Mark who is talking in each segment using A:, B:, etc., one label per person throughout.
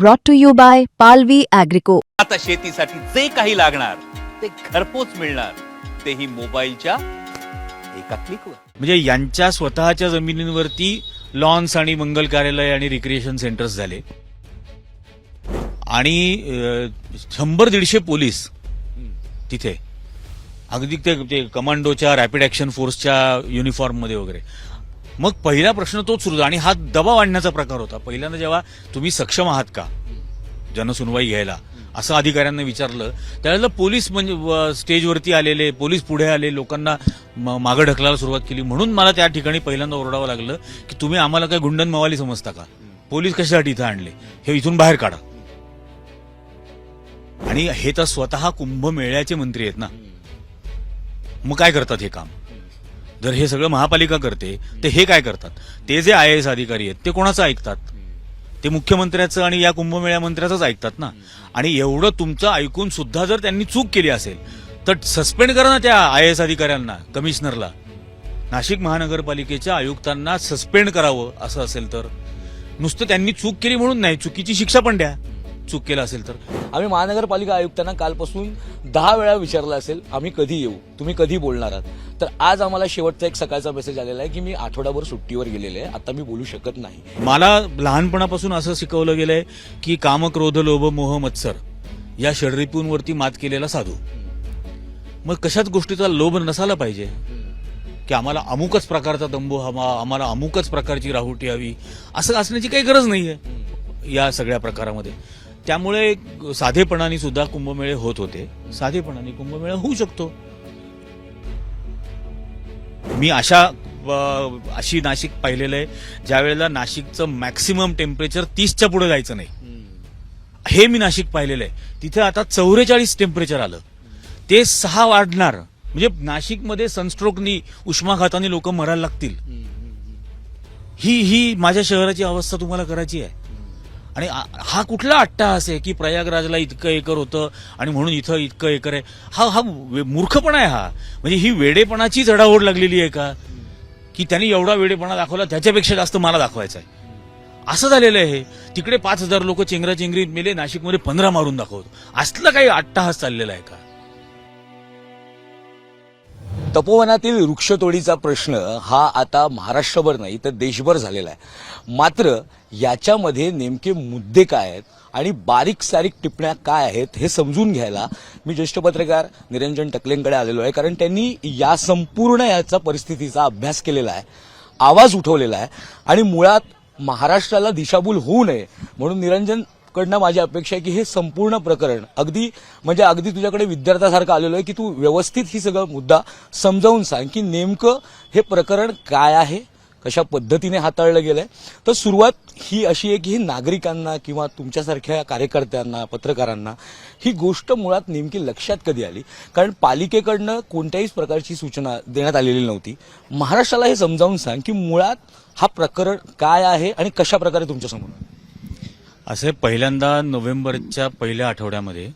A: brought to you by Palvi Agrico.
B: आता शेतीसाठी जे काही लागणार ते घरपोच मिळणार. तेही मोबाईलच्या एका क्लिकवर.
C: म्हणजे यांच्या स्वतःच्या जमिनींवरती लॉन्स आणि मंगल कार्यालय आणि रिक्रिएशन सेंटर्स झाले. आणि शंभर दीडशे पोलीस तिथे. अगदी ते ते कमांडोच्या रॅपिड ऍक्शन फोर्सच्या युनिफॉर्ममध्ये वगैरे. मग पहिला प्रश्न तोच सुरू झाला आणि हा दबाव आणण्याचा प्रकार होता. पहिल्यांदा जेव्हा तुम्ही सक्षम आहात का? जनसुनवाई घ्यायला. असं अधिकाऱ्यांना विचारलं. त्यावेळेला पोलीस म्हणजे स्टेजवरती आलेले पोलीस पुढे आले लोकांना मागं ढकलायला सुरुवात केली. म्हणून मला त्या ठिकाणी पहिल्यांदा ओरडावं लागलं की तुम्ही आम्हाला काय गुंडन मवाली समजता का? पोलीस कशासाठी इथं आणले? हे इथून बाहेर काढा. आणि हे तर स्वतः कुंभमेळ्याचे मंत्री आहेत ना? मग काय करतात हे काम? जर हे सगळं महापालिका करते तर हे काय करतात? ते जे आय एस अधिकारी आहेत ते कोणाचं ऐकतात? ते मुख्यमंत्र्याचं आणि या कुंभमेळ्या मंत्र्याचंच ऐकतात ना? आणि एवढं तुमचं ऐकून सुद्धा जर त्यांनी चूक केली असेल तर सस्पेंड करा ना त्या आय एस अधिकाऱ्यांना कमिशनरला. नाशिक महानगरपालिकेच्या आयुक्तांना सस्पेंड करावं असं असेल तर? नुसतं त्यांनी चूक केली म्हणून नाही चुकीची शिक्षा पण द्या. चूक केलं असेल तर.
D: आम्ही महानगरपालिका आयुक्तांना कालपासून दहा वेळा विचारलं असेल आम्ही कधी येऊ? तुम्ही कधी बोलणार आहात? तर आज आम्हाला शेवटचा एक सकाळचा मेसेज आलेला आहे की मी आठवडाभर सुट्टीवर गेलेले आहे आता मी बोलू शकत नाही.
C: मला लहानपणापासून असं शिकवलं गेलं आहे की काम क्रोध लोभ मोह मत्सर या षडरिपूंवरती मात केलेला साधू. मग कशाच गोष्टीचा लोभ नसायला पाहिजे? की आम्हाला अमुकच प्रकारचा तंबू हवा आम्हाला अमुकच प्रकारची राहुटी हवी असं असण्याची काही गरज नाही आहे या सगळ्या प्रकारामध्ये. त्यामुळे साधेपणाने सुद्धा कुंभमेळे होत होते. साधेपणाने कुंभमेळा होऊ शकतो. मी अशा अशी नाशिक पाहिलेलं आहे ज्या वेळेला नाशिकचं मॅक्सिमम टेम्परेचर तीसच्या पुढे जायचं नाही. हे मी नाशिक पाहिलेलं आहे. तिथे आता चौवेचाळीस टेम्परेचर आलं. ते सहा वाढणार. म्हणजे नाशिकमध्ये सनस्ट्रोकनी उष्माघाताने लोक मरायला लागतील. ही ही माझ्या शहराची अवस्था तुम्हाला करायची आहे. आणि हा कुठला अट्टाहास आहे की प्रयागराजला इतकं एकर होतं आणि म्हणून इथं इतकं एकर आहे? हा हा मूर्खपणा आहे हा. म्हणजे ही वेडेपणाची चढाओढ लागलेली आहे का? की त्यांनी एवढा वेडेपणा दाखवला त्याच्यापेक्षा जास्त मला दाखवायचा आहे. असं झालेलं आहे तिकडे पाच हजार लोक चेंगरा चेंगरीत मेले नाशिकमध्ये पंधरा मारून दाखवतो. असलं काही अट्टाहास चाललेला आहे का?
D: तपोवनातील वृक्षतोडीचा प्रश्न हा आता महाराष्ट्रभर नाही तर देशभर झालेला आहे. मात्र याच्यामध्ये नेमके मुद्दे काय आहेत आणि बारीक सारीक टिप्पण्या काय आहेत हे समजून घ्यायला मी ज्येष्ठ पत्रकार निरंजन टकलेंकडे आलेलो आहे कारण त्यांनी या संपूर्ण याचा परिस्थितीचा अभ्यास केलेला आहे आवाज उठवलेला आहे आणि मुळात महाराष्ट्राला दिशाभूल होऊ नये म्हणून निरंजन कडनं माझी अपेक्षा आहे की हे संपूर्ण प्रकरण अगदी म्हणजे अगदी तुझ्याकडे विद्यार्थ्यासारखं आलेलो आहे की तू व्यवस्थित ही सगळं मुद्दा समजावून सांग की नेमकं हे प्रकरण काय आहे कशा पद्धतीने हाताळलं गेलंय. तर सुरुवात ही अशी आहे की ही नागरिकांना किंवा तुमच्यासारख्या कार्यकर्त्यांना पत्रकारांना ही गोष्ट मुळात नेमकी लक्षात कधी आली? कारण पालिकेकडनं कोणत्याही प्रकारची सूचना देण्यात आलेली नव्हती. महाराष्ट्राला हे समजावून सांग की मुळात हा प्रकरण काय आहे आणि कशा प्रकारे तुमच्यासमोर?
C: असे पहिल्यांदा नोव्हेंबरच्या पहिल्या आठवड्यामध्ये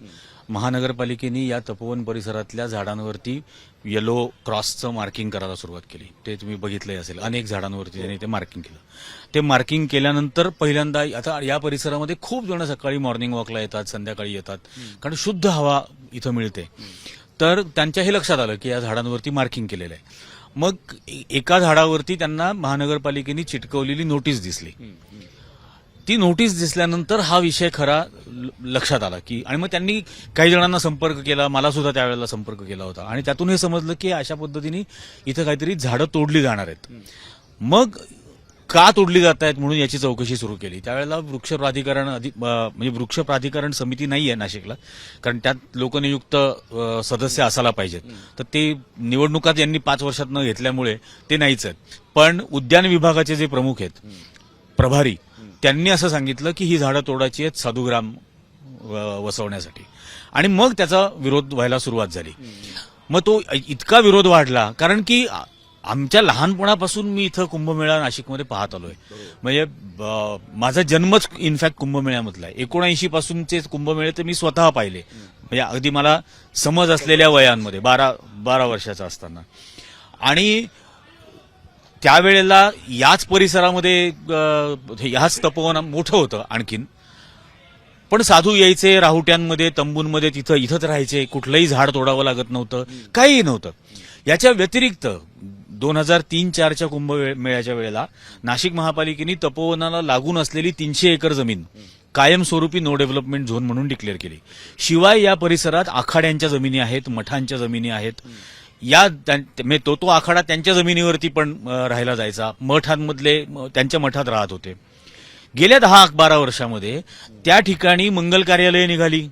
C: महानगरपालिकेने या तपोवन परिसरातल्या झाडांवरती येलो क्रॉसचं मार्किंग करायला सुरुवात केली. ते तुम्ही बघितलंही असेल. अनेक झाडांवरती त्यांनी ते मार्किंग केलं. ते मार्किंग केल्यानंतर पहिल्यांदा आता या परिसरामध्ये खूप जण सकाळी मॉर्निंग वॉकला येतात संध्याकाळी येतात. कारण शुद्ध हवा इथं मिळते. तर त्यांच्या हे लक्षात आलं की या झाडांवरती मार्किंग केलेलं आहे. मग एका झाडावरती त्यांना महानगरपालिकेने चिटकवलेली नोटीस दिसली. ती नोटीस दिसल्यानंतर हा विषय खरा ल- लक्षात आला की आणि मग त्यांनी काही जणांना संपर्क केला मला सुद्धा त्यावेळेला संपर्क केला होता. आणि त्यातून हे समजलं की अशा पद्धतीने इथं काहीतरी झाडं तोडली जाणार आहेत. मग का तोडली जात आहेत म्हणून याची चौकशी सुरू केली. त्यावेळेला वृक्ष प्राधिकरण म्हणजे वृक्ष प्राधिकरण समिती नाही आहे नाशिकला कारण त्यात लोकनियुक्त सदस्य असायला पाहिजेत. तर ते निवडणुकात यांनी पाच वर्षात न घेतल्यामुळे ते नाहीच आहेत. पण उद्यान विभागाचे जे प्रमुख आहेत प्रभारी त्यांनी असं सांगितलं की ही झाडं तोडायची आहेत साधुग्राम व- वसवण्यासाठी. आणि मग त्याचा विरोध व्हायला सुरुवात झाली. मग तो इतका विरोध वाढला कारण की आमच्या लहानपणापासून मी इथं कुंभमेळा नाशिकमध्ये पाहत आलोय. म्हणजे ब- माझा जन्मच इनफॅक्ट कुंभमेळ्यामधला आहे. एकोणऐंशी पासूनचे कुंभमेळे तर मी स्वतः पाहिले. म्हणजे अगदी मला समज असलेल्या वयांमध्ये बारा बारा वर्षाचा असताना. आणि त्यावेळेला याच परिसरामध्ये याच ह्याच तपोवन मोठं होतं आणखीन. पण साधू यायचे राहुट्यांमध्ये तंबूंमध्ये तिथं इथंच राहायचे. कुठलंही झाड तोडावं लागत नव्हतं. काहीही नव्हतं. याच्या व्यतिरिक्त दोन हजार तीन चारच्या कुंभमेळ्याच्या वेळेला नाशिक महापालिकेने तपोवनाला लागून असलेली तीनशे एकर जमीन कायमस्वरूपी नो डेव्हलपमेंट झोन म्हणून डिक्लेअर केली. शिवाय या परिसरात आखाड्यांच्या जमिनी आहेत मठांच्या जमिनी आहेत. या म्हणजे तो तो आखाडा त्यांच्या जमिनीवरती पण राहायला जायचा. मठांमधले त्यांच्या मठात राहत होते. गेल्या दहा बारा वर्षामध्ये त्या ठिकाणी मंगल कार्यालये निघाली.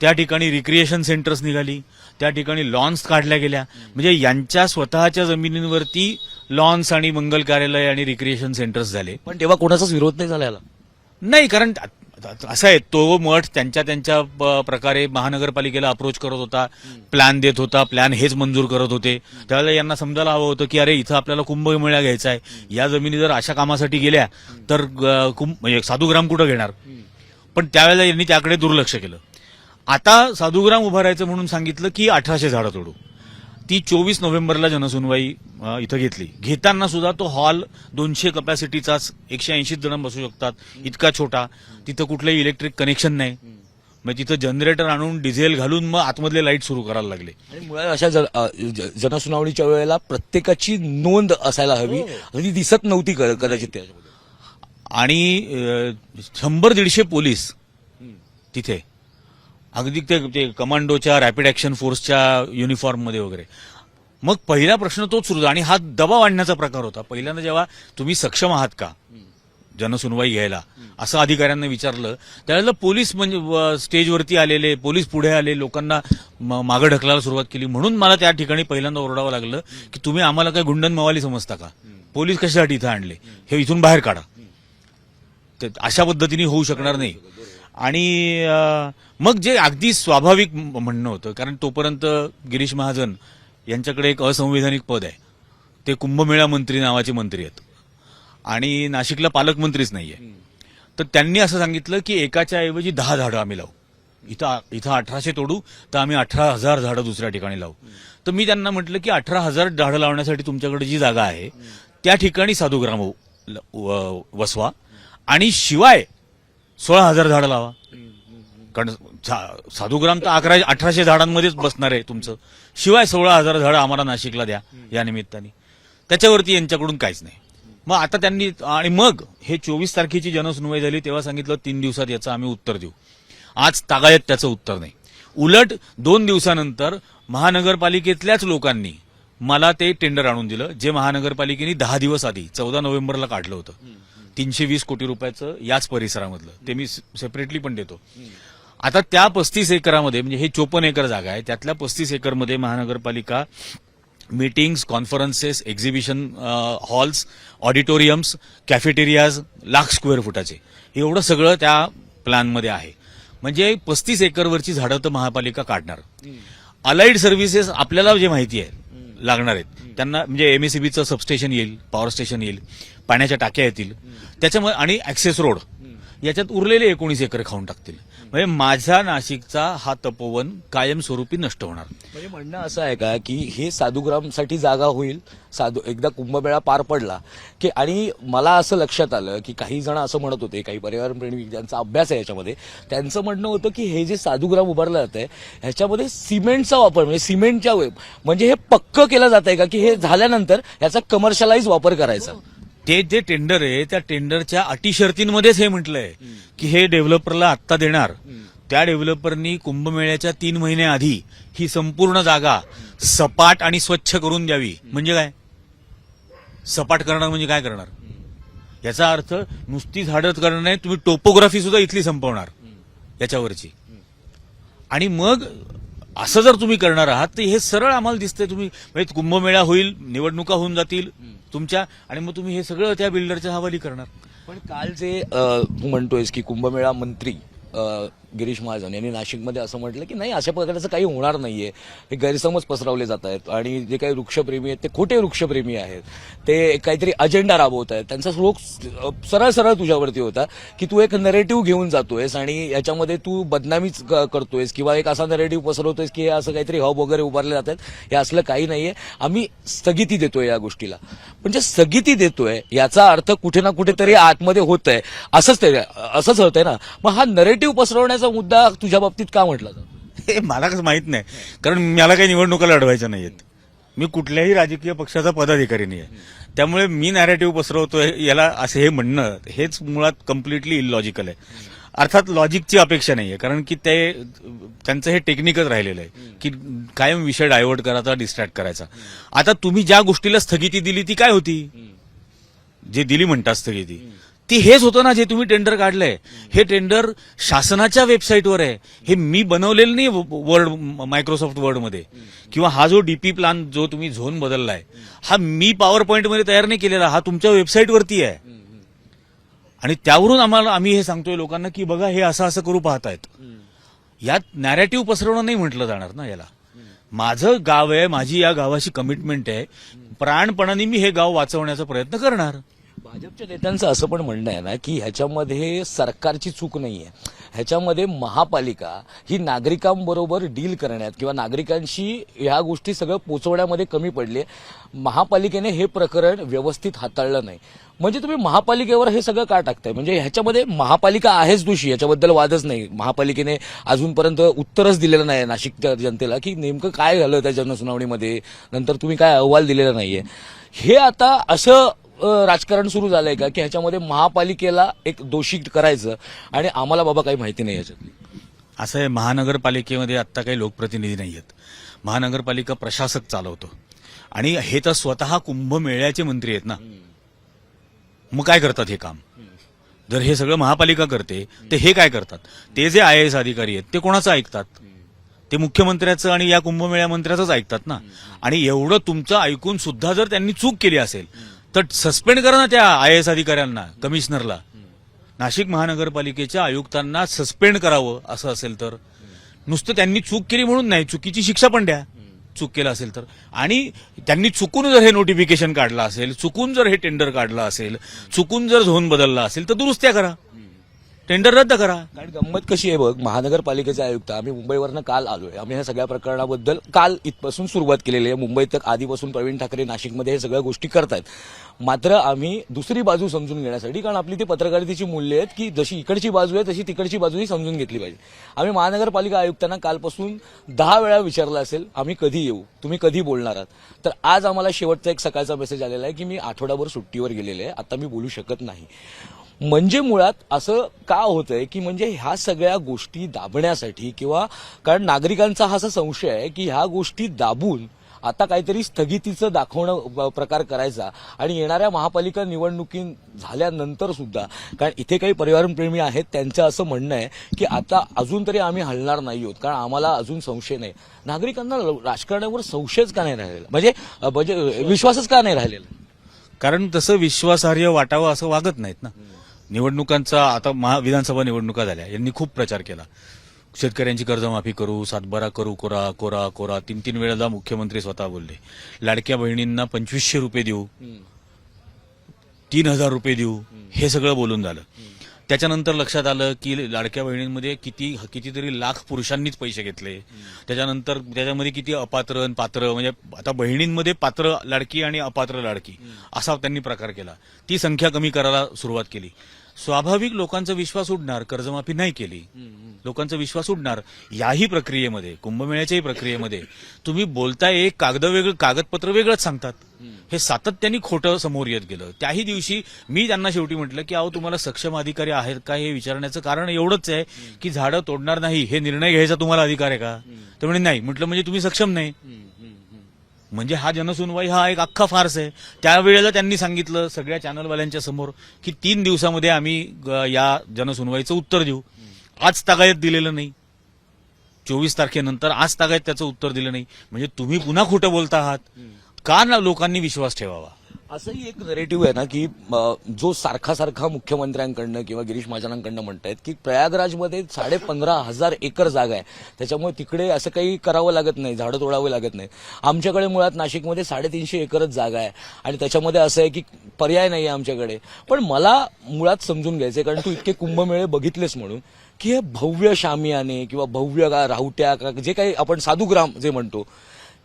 C: त्या ठिकाणी रिक्रिएशन सेंटर्स निघाली. त्या ठिकाणी लॉन्स काढल्या गेल्या. म्हणजे यांच्या स्वतःच्या जमिनींवरती लॉन्स आणि मंगल कार्यालय आणि रिक्रिएशन सेंटर्स झाले.
D: पण तेव्हा कोणाचाच विरोध नाही झाला
C: नाही कारण असं आहे तो मठ त्यांच्या त्यांच्या प- प्रकारे महानगरपालिकेला अप्रोच करत होता. प्लॅन देत होता प्लॅन हेच मंजूर करत होते. त्यावेळेला यांना समजायला हवं होतं की अरे इथं आपल्याला कुंभमेळा घ्यायचा आहे. या जमिनी जर अशा कामासाठी गेल्या तर कुंभ म्हणजे साधूग्राम कुठं घेणार? पण त्यावेळेला यांनी त्याकडे दुर्लक्ष केलं. आता साधूग्राम उभारायचं म्हणून सांगितलं की अठराशे झाडं तोडू. ती चोवीस नोव्हेंबरला जनसुनवाई इथं घेतली. घेताना सुद्धा तो हॉल दोनशे कपॅसिटीचाच एकशे ऐंशी जण बसू शकतात. इतका छोटा. तिथं कुठलंही इलेक्ट्रिक कनेक्शन नाही. मग तिथं जनरेटर आणून डिझेल घालून मग आतमधले लाइट सुरू करायला लागले.
D: आणि मुळात अशा जन- अ, ज- जनसुनावणीच्या वेळेला प्रत्येकाची नोंद असायला हवी. ती दिसत नव्हती क- कदाचित त्याच्यामध्ये.
C: आणि अं, शंभर दीडशे पोलीस तिथे. अगदी ते ते कमांडोच्या रॅपिड ऍक्शन फोर्सच्या युनिफॉर्ममध्ये वगैरे. मग पहिला प्रश्न तोच सुरू झाला आणि हा दबाव आणण्याचा प्रकार होता. पहिल्यांदा जेव्हा तुम्ही सक्षम आहात का? जनसुनवाई घ्यायला. असं अधिकाऱ्यांना विचारलं. त्यावेळेला पोलीस म्हणजे स्टेजवरती आलेले पोलीस पुढे आले लोकांना मागं ढकलायला सुरुवात केली. म्हणून मला त्या ठिकाणी पहिल्यांदा ओरडावं लागलं की तुम्ही आम्हाला काय गुंडन मवाली समजता का? पोलीस कशासाठी इथं आणले? हे इथून बाहेर काढा. अशा पद्धतीने होऊ शकणार नाही. आणि मग जे अगदी स्वाभाविक म्हणणं होतं कारण तोपर्यंत गिरीश महाजन यांच्याकडे एक असंवैधानिक पद आहे. ते कुंभमेळा मंत्री नावाचे मंत्री आहेत. आणि नाशिकला पालकमंत्रीच नाहीये. तर त्यांनी असं सांगितलं की एकाच्या ऐवजी दहा झाडं आम्ही लावू. इथं इथं अठराशे तोडू तर आम्ही अठरा हजार झाडं दुसऱ्या ठिकाणी लावू. तर मी त्यांना म्हटलं की अठरा हजार झाडं लावण्यासाठी तुमच्याकडे जी जागा आहे त्या ठिकाणी साधूग्राम वसवा. आणि शिवाय सोळा हजार झाडं लावा. कारण साधूग्राम तर अकरा अठराशे झाडांमध्येच बसणार आहे तुमचं. शिवाय सोळा हजार झाडं आम्हाला नाशिकला द्या या निमित्ताने. त्याच्यावरती यांच्याकडून काहीच नाही. मग आता त्यांनी आणि मग हे चोवीस तारखेची जनसुनवाई झाली तेव्हा सांगितलं तीन दिवसात याचं आम्ही उत्तर देऊ. आज तागायत त्याचं उत्तर नाही. उलट दोन दिवसानंतर महानगरपालिकेतल्याच लोकांनी मला ते टेंडर आणून दिलं जे महानगरपालिकेने दहा दिवस आधी चौदा नोव्हेंबरला काढलं होतं. तीनशे वीस कोटी रुपयाचं याच परिसरामधलं. ते मी सेपरेटली पण देतो. आता त्या पस्तीस एकरामध्ये म्हणजे हे चोपन्न एकर जागा आहे त्यातल्या पस्तीस एकरमध्ये महानगरपालिका meetings conferences exhibition halls auditoriums cafeterias lakh square फुटाचे एवढं सगळं त्या प्लॅनमध्ये आहे. म्हणजे पस्तीस एकरवरची झाडं तर महापालिका काढणार. अलाइड सर्व्हिसेस आपल्याला जे माहिती आहे लागणार आहेत. त्यांना म्हणजे एमएससीबीचं सबस्टेशन येईल पॉवर स्टेशन येईल. पाण्याच्या टाक्या येतील. त्याच्यामुळे आणि ऍक्सेस रोड याच्यात उरलेले एकोणीस एकर खाऊन टाकतील. म्हणजे माझा नाशिकचा हा तपोवन कायमस्वरूपी नष्ट होणार.
D: म्हणजे म्हणणं असं आहे का की हे साधुग्रामसाठी जागा होईल साधू एकदा कुंभमेळा पार पडला की आणि मला असं लक्षात आलं की काही जण असं म्हणत होते काही पर्यावरणप्रेमी ज्यांचा अभ्यास आहे याच्यामध्ये त्यांचं म्हणणं होतं की हे जे साधुग्राम उभारलं जात आहे ह्याच्यामध्ये सिमेंटचा वापर म्हणजे सिमेंटच्या म्हणजे हे पक्क केलं जात आहे का की हे झाल्यानंतर याचा कमर्शलाइज वापर करायचा?
C: ते जे टेंडर आहे त्या टेंडरच्या अटी शर्तींमध्येच हे म्हटलंय की हे डेव्हलपरला आत्ता देणार. त्या डेव्हलपरनी कुंभमेळ्याच्या तीन महिन्याआधी ही संपूर्ण जागा सपाट आणि स्वच्छ करून द्यावी. म्हणजे काय? सपाट करणार म्हणजे काय करणार? याचा अर्थ नुसती झाडच करणार नाही तुम्ही टोपोग्राफी सुद्धा इथली संपवणार याच्यावरची. आणि मग असं जर तुम्ही करणार आहात तर हे सरळ आम्हाला दिसतंय. तुम्ही म्हणजे कुंभमेळा होईल निवडणुका होऊन जातील तुमच्या आणि मग तुम्ही हे सगळं त्या बिल्डरच्या हवाली करणार.
D: पण काल जे तू म्हणतोयस की कुंभमेळा मंत्री गिरीश महाजन यांनी नाशिकमध्ये असं म्हटलं की नाही अशा प्रकारचं काही होणार नाहीये. हे गैरसमज पसरवले जात आहेत आणि जे काही वृक्षप्रेमी आहेत ते खोटे वृक्षप्रेमी आहेत. ते काहीतरी अजेंडा राबवत आहेत. त्यांचा रोग सरळ सरळ तुझ्यावरती होता की तू एक नरेटिव्ह घेऊन जातोयस आणि याच्यामध्ये तू बदनामीच क- करतोयस किंवा एक असा नरेटिव्ह पसरवतोयस की हे असं काहीतरी हब वगैरे उभारले जातात हे असलं काही नाहीये. आम्ही स्थगिती देतोय या गोष्टीला. म्हणजे स्थगिती देतोय याचा अर्थ कुठे ना कुठेतरी आतमध्ये होत आहे असंच ते असंच होतंय ना. मग हा नरेटिव्ह पसरवण्याचा मुद्दा तुझ्या बाबतीत का म्हटला जातो?
C: हे मला कसं माहीत नाही. कारण मला काही निवडणुका लढवायच्या नाहीयेत मी कुठल्याही राजकीय पक्षाचा पदाधिकारी नाही आहे. त्यामुळे मी नॅरेटिव्ह पसरवतोय याला असं हे म्हणणं हेच मुळात कम्प्लिटली इलॉजिकल आहे. अर्थात लॉजिकची अपेक्षा नाहीये. कारण की ते त्यांचं हे टेक्निकच राहिलेलं आहे. की कायम विषय डायव्हर्ट करायचा डिस्ट्रॅक्ट करायचा. आता तुम्ही ज्या गोष्टीला स्थगिती दिली ती काय होती? जे दिली म्हणतात स्थगिती. ती हेच होतं ना जे तुम्ही टेंडर काढलंय. हे टेंडर शासनाच्या वेबसाईटवर आहे. हे मी बनवलेलं नाही वर्ड मायक्रोसॉफ्ट वर्डमध्ये. किंवा हा जो डीपी प्लान जो तुम्ही झोन बदललाय हा मी पॉवर पॉईंटमध्ये तयार नाही केलेला हा तुमच्या वेबसाईटवरती आहे. आणि त्यावरून आम्हाला आम्ही हे सांगतोय लोकांना की बघा हे असं असं करू पाहतायत. यात नॅरेटिव्ह पसरवणं नाही म्हटलं जाणार ना याला. माझं गाव आहे माझी या गावाशी कमिटमेंट आहे. प्राणपणाने मी हे गाव वाचवण्याचा प्रयत्न करणार.
D: भाजपच्या नेत्यांचं असं पण म्हणणं आहे ना की ह्याच्यामध्ये सरकारची चूक नाही आहे ह्याच्यामध्ये महापालिका ही नागरिकांबरोबर डील करण्यात किंवा नागरिकांशी ह्या गोष्टी सगळं पोचवण्यामध्ये कमी पडले महापालिकेने हे प्रकरण व्यवस्थित हाताळलं नाही. म्हणजे तुम्ही महापालिकेवर हे सगळं का टाकताय? म्हणजे ह्याच्यामध्ये महापालिका आहेच दोषी याच्याबद्दल वादच नाही. महापालिकेने अजूनपर्यंत उत्तरच दिलेलं नाही नाशिकच्या जनतेला की नेमकं काय झालं त्या जनसुनावणीमध्ये? नंतर तुम्ही काय अहवाल दिलेला नाहीये. हे आता असं राजकारण सुरू झालंय का? की ह्याच्यामध्ये महापालिकेला एक दोषी करायचं आणि आम्हाला बाबा काही माहिती नाही याच्यातली.
C: असं आहे महानगरपालिकेमध्ये आत्ता काही लोकप्रतिनिधी नाही आहेत महानगरपालिका प्रशासक चालवतो. आणि हे तर स्वतः कुंभमेळ्याचे मंत्री आहेत ना. मग काय करतात हे काम? जर हे सगळं महापालिका करते तर हे काय करतात? ते जे आय एस अधिकारी आहेत ते कोणाचं ऐकतात? ते मुख्यमंत्र्याचं आणि या कुंभमेळ्या मंत्र्याचंच ऐकतात ना. आणि एवढं तुमचं ऐकून सुद्धा जर त्यांनी चूक केली असेल तर सस्पेंड करा ना त्या आय एस अधिकाऱ्यांना कमिशनरला नाशिक महानगरपालिकेच्या आयुक्तांना सस्पेंड करावं असं असेल तर नुसतं त्यांनी चूक केली म्हणून नाही चुकीची शिक्षा पण द्या. चूक केलं असेल तर. आणि त्यांनी चुकून जर हे नोटिफिकेशन काढलं असेल चुकून जर हे टेंडर काढलं असेल चुकून जर झोन बदलला असेल तर दुरुस्त्या करा. टेंडर रद्द करा.
D: कारण गंमत कशी आहे बघ महानगरपालिकेचे आयुक्त आम्ही मुंबईवरनं काल आलोय. आम्ही ह्या सगळ्या प्रकरणाबद्दल काल इथपासून सुरुवात केलेली आहे. मुंबईत तर आधीपासून प्रवीण ठाकरे नाशिकमध्ये हे सगळ्या गोष्टी करतायत. मात्र आम्ही दुसरी बाजू समजून घेण्यासाठी कारण आपली ती पत्रकारितेची मूल्य आहेत की जशी इकडची बाजू आहे तशी तिकडची बाजूही समजून घेतली पाहिजे. आम्ही महानगरपालिका आयुक्तांना कालपासून दहा वेळा विचारलं असेल आम्ही कधी येऊ? तुम्ही कधी बोलणार आहात? तर आज आम्हाला शेवटचा एक सकाळचा मेसेज आलेला आहे की मी आठवडाभर सुट्टीवर गेलेले आहे. आता मी बोलू शकत नाही. म्हणजे मुळात असं का होतंय की म्हणजे ह्या सगळ्या गोष्टी दाबण्यासाठी किंवा कारण नागरिकांचा हा असा संशय आहे की ह्या गोष्टी दाबून आता काहीतरी स्थगितीचं दाखवणं प्रकार करायचा आणि येणाऱ्या महापालिका निवडणुकी झाल्यानंतर सुद्धा कारण इथे काही पर्यावरणप्रेमी आहेत त्यांचं असं म्हणणं आहे की आता अजून तरी आम्ही हलणार नाही आहोत कारण आम्हाला अजून संशय नाही. नागरिकांना राजकारणावर संशयच का नाही राहिलेला? म्हणजे म्हणजे विश्वासच का नाही राहिलेला?
C: कारण तसं विश्वासार्ह वाटावं असं वागत नाहीत ना. निवडणुकांचा आता महा विधानसभा निवडणुका झाल्या. यांनी खूप प्रचार केला. शेतकऱ्यांची कर्जमाफी करू सातबारा करू कोरा कोरा कोरा तीन तीन वेळेला मुख्यमंत्री स्वतः बोलले. लाडक्या बहिणींना पंचवीसशे रुपये देऊ. तीन हजार रुपये देऊ. हे सगळं बोलून झालं. त्याच्यानंतर लक्षात आलं की लाडक्या बहिणींमध्ये किती कितीतरी लाख पुरुषांनीच पैसे घेतले. त्याच्यानंतर त्याच्यामध्ये किती अपात्र आणि पात्र म्हणजे आता बहिणींमध्ये पात्र लाडकी आणि अपात्र लाडकी असा त्यांनी प्रकार केला. ती संख्या कमी करायला सुरुवात केली. स्वाभाविक लोकांचा विश्वास उडणार कर्जमाफी नाही केली लोकांचा विश्वास उडणार याही प्रक्रियेमध्ये कुंभमेळ्याच्याही प्रक्रियेमध्ये तुम्ही बोलताय एक कागद वेगळं कागदपत्र वेगळंच सांगतात. हे सातत्याने खोटं समोर येत गेलं. त्याही दिवशी मी त्यांना शेवटी म्हटलं की अहो तुम्हाला सक्षम अधिकारी आहेत का हे विचारण्याचं कारण एवढंच आहे की झाडं तोडणार नाही हे निर्णय घ्यायचा तुम्हाला अधिकार आहे का? ते म्हणे नाही. म्हटलं म्हणजे तुम्ही सक्षम नाही. म्हणजे हा जनसुनवाई हा एक अख्खा फार्स आहे. त्यावेळेला त्यांनी सांगितलं सगळ्या चॅनलवाल्यांच्या समोर की तीन दिवसामध्ये आम्ही या जनसुनवाईचं उत्तर देऊ. आज तागायत दिलेलं नाही. चोवीस तारखेनंतर आज तागायत त्याचं उत्तर दिलं नाही. म्हणजे तुम्ही पुन्हा खोटं बोलता आहात. का ना लोकांनी विश्वास ठेवावा?
D: असंही एक नरेटिव्ह आहे ना की जो सारखा सारखा मुख्यमंत्र्यांकडनं किंवा गिरीश महाजनांकडनं म्हणतायत की प्रयागराजमध्ये साडे पंधरा हजार एकर जागा आहे. त्याच्यामुळे तिकडे असं काही करावं लागत नाही झाडं तोडावं लागत नाही. आमच्याकडे मुळात नाशिकमध्ये साडेतीनशे एकरच जागा आहे. आणि त्याच्यामध्ये असं आहे की पर्याय नाही आहे आमच्याकडे. पण मला मुळात समजून घ्यायचं कारण तू इतके कुंभमेळे बघितलेस म्हणून की हे भव्य शामियाने किंवा भव्य का राहुट्या का जे काही आपण साधुग्राम जे म्हणतो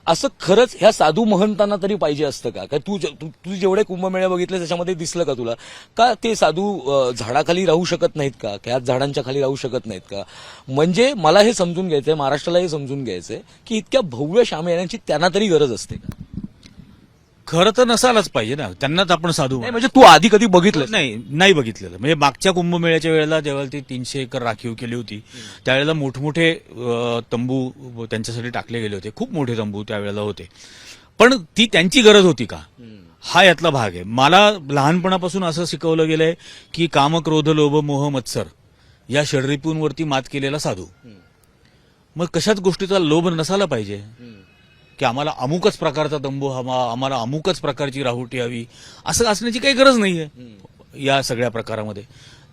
D: असं खरंच ह्या साधू महंतांना तरी पाहिजे असतं का? का तू तू जेवढे कुंभमेळे बघितले त्याच्यामध्ये दिसलं का तुला? का ते साधू झाडाखाली राहू शकत नाहीत का? ह्याच झाडांच्या खाली राहू शकत नाहीत का? म्हणजे मला हे समजून घ्यायचंय महाराष्ट्राला हे समजून घ्यायचंय की इतक्या भव्य शामियानांची त्यांना तरी गरज असते का?
C: खरं तर नसायलाच पाहिजे ना. त्यांनाच आपण साधू
D: नाही म्हणजे तू आधी कधी बघितलं
C: नाही नाही बघितलेलं. म्हणजे मागच्या कुंभमेळ्याच्या वेळेला जेव्हा ती तीनशे एकर राखीव केली होती त्यावेळेला मोठमोठे अ, तंबू त्यांच्यासाठी टाकले गेले होते. खूप मोठे तंबू त्यावेळेला होते. पण ती त्यांची गरज होती का? हा यातला भाग आहे. मला लहानपणापासून असं शिकवलं गेलंय की काम क्रोध लोभ मोह मत्सर या षडरिपूंवरती मात केलेला साधू. मग कशाच गोष्टीचा लोभ नसायला पाहिजे? की आम्हाला अमुकच प्रकारचा तंबू हवा आम्हाला अमुकच प्रकारची राहुटी हवी असं असण्याची काही गरज नाहीये या सगळ्या प्रकारामध्ये.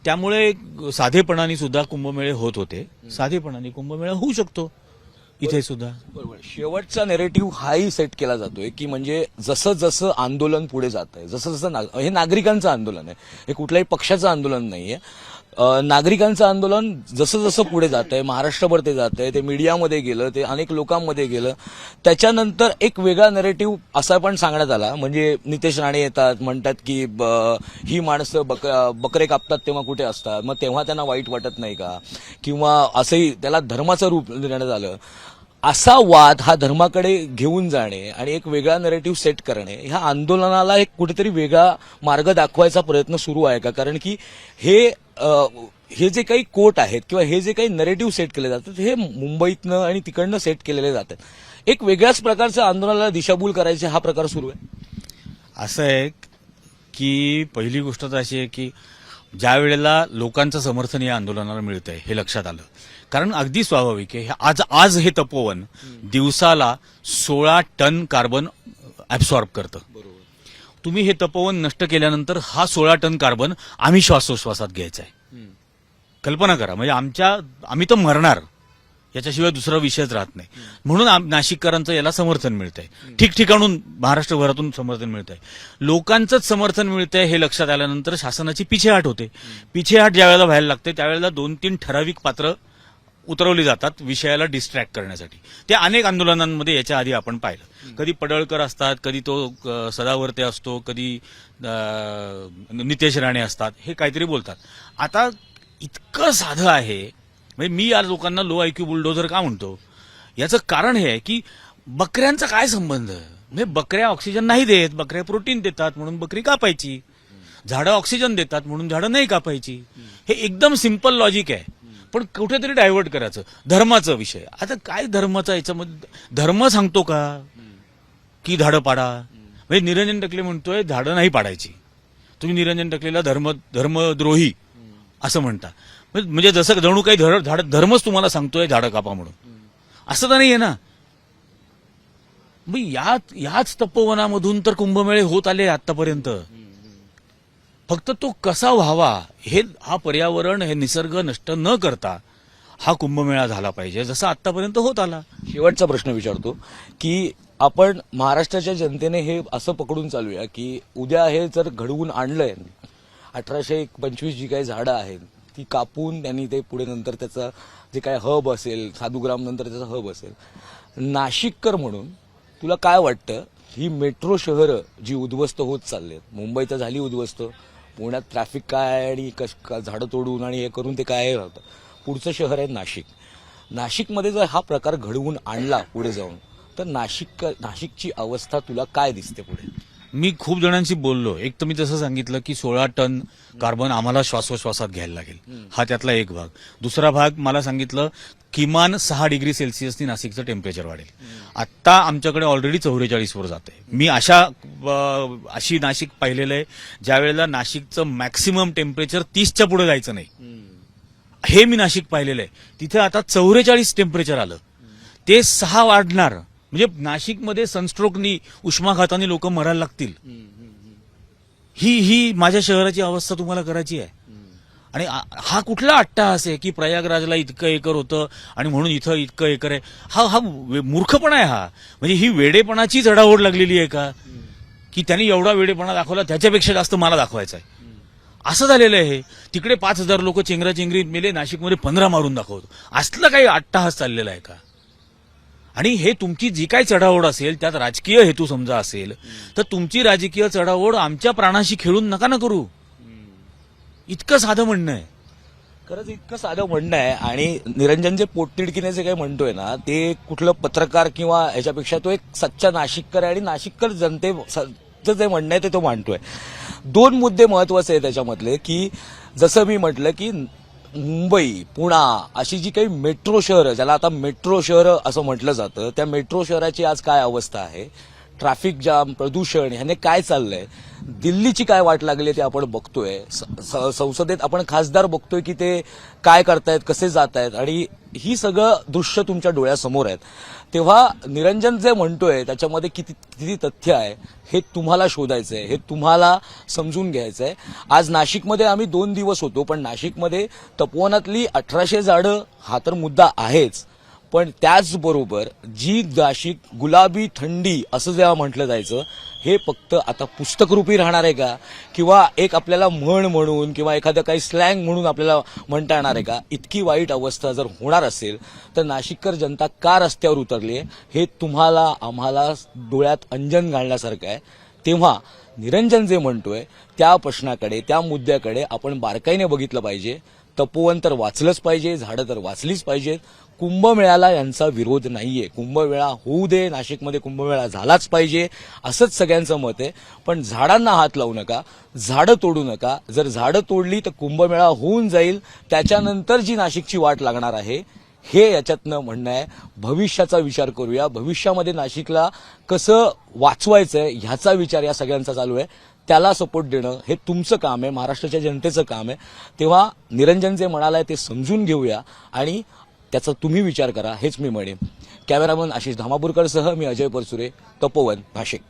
C: त्यामुळे साधेपणाने सुद्धा कुंभमेळे होत होते. साधेपणाने कुंभमेळा होऊ शकतो इथे सुद्धा.
D: बरोबर. शेवटचा नेरेटिव्ह हाही सेट केला जातोय की म्हणजे जसं जसं आंदोलन पुढे जात आहे जसं जसं हे नागरिकांचं आंदोलन आहे. हे कुठल्याही पक्षाचं आंदोलन नाहीये. नागरिकांचं आंदोलन जसं जसं पुढे जात आहे महाराष्ट्रभर ते जात आहे ते मीडियामध्ये गेलं ते अनेक लोकांमध्ये गेलं त्याच्यानंतर एक वेगळा नेरेटिव्ह असा पण सांगण्यात आला. म्हणजे नितेश राणे येतात म्हणतात की ब- ही माणसं बक बकरे कापतात तेव्हा कुठे असतात? मग तेव्हा त्यांना वाईट वाटत नाही का? किंवा असंही त्याला धर्माचं रूप देण्यात आलं. असा वाद हा धर्माकडे घेऊन जाणे आणि एक वेगळा नरेटिव्ह सेट करणे ह्या आंदोलनाला एक कुठेतरी वेगळा मार्ग दाखवायचा प्रयत्न सुरू आहे का? कारण की हे हे जे काही कोट आहेत किंवा हे जे काही नरेटिव्ह सेट केले जातात हे मुंबईतनं आणि तिकडनं सेट केलेले जातात. एक वेगळ्याच प्रकारचं आंदोलनाला दिशाभूल करायचे हा प्रकार सुरू आहे.
C: असं आहे की पहिली गोष्ट तर अशी आहे की ज्या वेळेला लोकांचं समर्थन या आंदोलनाला मिळत आहे हे लक्षात आलं. कारण अगदी स्वाभाविक आहे हे आज आज हे तपोवन दिवसाला सोळा टन कार्बन ऍब्सॉर्ब करतं. तुम्ही हे तपोवन नष्ट केल्यानंतर हा सोळा टन कार्बन आम्ही श्वासोश्वासात घ्यायचा आहे. कल्पना करा म्हणजे आमच्या आम्ही तर मरणार याच्याशिवाय दुसरा विषयच राहत नाही. म्हणून नाशिककरांचं याला समर्थन मिळतंय. ठिकठिकाणून महाराष्ट्रभरातून समर्थन मिळतंय. लोकांचंच समर्थन मिळतंय हे लक्षात आल्यानंतर शासनाची पिछेहाट होते. पिछेहाट ज्या वेळेला व्हायला लागते त्यावेळेला दोन तीन ठराविक पात्र उतरवली जातात विषयाला डिस्ट्रॅक्ट करण्यासाठी. ते अनेक आंदोलनांमध्ये याच्या आधी आपण पाहिलं. कधी पडळकर असतात कधी तो सदावर्ते असतो कधी नितेश राणे असतात हे काहीतरी बोलतात. आता इतकं साधं आहे म्हणजे मी या लोकांना लो आयक्यू बुलडोजर का म्हणतो? याचं कारण हे आहे की बकऱ्यांचा काय संबंध? म्हणजे बकऱ्या ऑक्सिजन नाही देत बकऱ्या प्रोटीन देतात म्हणून बकरी कापायची. झाडं ऑक्सिजन देतात म्हणून झाडं नाही कापायची. हे एकदम सिंपल लॉजिक आहे. पण कुठेतरी डायव्हर्ट करायचं. धर्माचा विषय. आता काय धर्माचा याच्यामध्ये धर्म सांगतो का? की झाडं पाडा. म्हणजे निरंजन टकले म्हणतोय झाडं नाही पाडायची. तुम्ही निरंजन टकलेला धर्म धर्मद्रोही असं म्हणता. म्हणजे जसं जणू काही झाड धर्मच तुम्हाला सांगतोय झाडं कापा म्हणून. असं तर नाहीये ना. मग याच याच तपोवनामधून तर कुंभमेळे होत आले आतापर्यंत फक्त तो कसा व्हावा हे हा पर्यावरण हे निसर्ग नष्ट न करता हा कुंभमेळा झाला पाहिजे जसा आतापर्यंत होत आला.
D: शेवटचा प्रश्न विचारतो की आपण महाराष्ट्राच्या जनतेने हे असं पकडून चालूया की उद्या हे जर घडवून आणलंय अठराशे पंचवीस जी काही झाडं आहेत ती कापून त्यांनी ते पुढे नंतर त्याचा जे काय हब असेल साधुग्राम नंतर त्याचा हब असेल नाशिककर म्हणून तुला काय वाटतं? ही मेट्रो शहरं जी उद्ध्वस्त होत चालली आहेत मुंबई तर झाली उद्ध्वस्त पुण्यात ट्रॅफिक काय आणि कश का- झाडं तोडून आणि हे करून ते काय होतं? पुढचं शहर आहे नाशिक. नाशिकमध्ये जर हा प्रकार घडवून आणला पुढे जाऊन तर नाशिक नाशिकची अवस्था तुला काय दिसते पुढे?
C: मी खूप जणांशी बोललो. एक तर मी जसं सांगितलं की सोळा टन कार्बन आम्हाला श्वासोश्वासात घ्यायला लागेल. हा त्यातला एक भाग. दुसरा भाग मला सांगितलं किमान सहा डिग्री सेल्सिअसनी नाशिकचं टेम्परेचर वाढेल. आत्ता आमच्याकडे ऑलरेडी चौवेचाळीसवर जाते मी अशा अशी नाशिक पाहिलेलं आहे ज्या वेळेला नाशिकचं मॅक्सिमम टेम्परेचर तीसच्या पुढे जायचं नाही. हे मी नाशिक पाहिलेलं आहे. तिथे आता चौवेचाळीस टेम्परेचर आलं. ते सहा वाढणार. म्हणजे नाशिकमध्ये सनस्ट्रोकनी उष्माघाताने लोक मरायला लागतील. ही ही माझ्या शहराची अवस्था तुम्हाला करायची आहे. आणि हा कुठला अट्टाहास आहे की प्रयागराजला इतकं एकर होतं आणि म्हणून इथं इतकं एकर आहे? हा हा मूर्खपणा आहे हा. म्हणजे ही वेडेपणाची चढाओढ लागलेली आहे का? की त्यांनी एवढा वेडेपणा दाखवला त्याच्यापेक्षा जास्त मला दाखवायचा आहे. असं झालेलं आहे तिकडे पाच हजार लोक चेंगराचेंगरीत मेले नाशिकमध्ये पंधरा मारून दाखवतो. असलं काही अट्टाहास चाललेला आहे का? आणि हे तुमची जी काही चढाओढ असेल त्यात राजकीय हेतू समजा असेल तर तुमची राजकीय चढाओढ आमच्या प्राणाशी खेळून नका ना करू. इतकं साधं म्हणणं आहे.
D: खरंच इतकं साधं म्हणणं आहे आणि निरंजन जे पोटतिडकीने जे काही म्हणतोय ना ते कुठलं पत्रकार किंवा ह्याच्यापेक्षा तो एक सच्चा नाशिककर आहे आणि नाशिककर जनते जे म्हणणं आहे ते तो मांडतोय. दोन मुद्दे महत्त्वाचे आहेत त्याच्यामधले की जसं मी म्हटलं की मुंबई पुणा अशी जी काही मेट्रो शहरं ज्याला आता मेट्रो शहरं असं म्हटलं जातं त्या मेट्रो शहराची आज काय अवस्था आहे? ट्रॅफिक जाम प्रदूषण ह्याने काय चाललंय? दिल्लीची काय वाट लागली आहे ते आपण बघतोय. स- स- संसदेत आपण खासदार बघतोय की ते काय करतायत कसे जात आहेत आणि ही सगळं दृश्य तुमच्या डोळ्यासमोर आहेत. तेव्हा निरंजन जे म्हणतोय त्याच्यामध्ये किती किती तथ्य आहे? हे तुम्हाला शोधायचं आहे हे तुम्हाला समजून घ्यायचं आहे आज नाशिकमध्ये आम्ही दोन दिवस होतो पण नाशिकमध्ये तपोवनातली अठराशे झाडं हा तर मुद्दा आहेच. पण त्याचबरोबर जी नाशिक गुलाबी थंडी असं जेव्हा म्हटलं जायचं हे फक्त आता पुस्तकरूपी राहणार आहे का? किंवा एक आपल्याला म्हण म्हणून किंवा एखादं काही स्लँग म्हणून आपल्याला म्हणता येणार आहे का? इतकी वाईट अवस्था जर होणार असेल तर नाशिककर जनता का रस्त्यावर उतरली आहे हे तुम्हाला आम्हाला डोळ्यात अंजन घालण्यासारखं आहे. तेव्हा निरंजन जे म्हणतोय त्या प्रश्नाकडे त्या मुद्द्याकडे आपण बारकाईने बघितलं पाहिजे. तपोवन तर वाचलंच पाहिजे झाडं तर वाचलीच पाहिजेत. कुंभमेळ्याला यांचा विरोध नाहीये. कुंभमेळा होऊ दे नाशिकमध्ये कुंभमेळा झालाच पाहिजे असंच सगळ्यांचं मत आहे. पण झाडांना हात लावू नका झाडं तोडू नका. जर झाडं तोडली तर कुंभमेळा होऊन जाईल. त्याच्यानंतर जी नाशिकची वाट लागणार आहे हे याच्यातनं म्हणणं आहे. भविष्याचा विचार करूया. भविष्यामध्ये नाशिकला कसं वाचवायचं आहे ह्याचा विचार या सगळ्यांचा चालू आहे. त्याला सपोर्ट देणं हे तुमचं काम आहे. महाराष्ट्राच्या जनतेचं काम आहे. तेव्हा निरंजन जे म्हणालाय ते समजून घेऊया. आणि त्याचा तुम्ही विचार करा हेच मी म्हणेन. कॅमेरामन आशिष धामापूरकरसह मी अजय परसुरे तपोवन भाषिक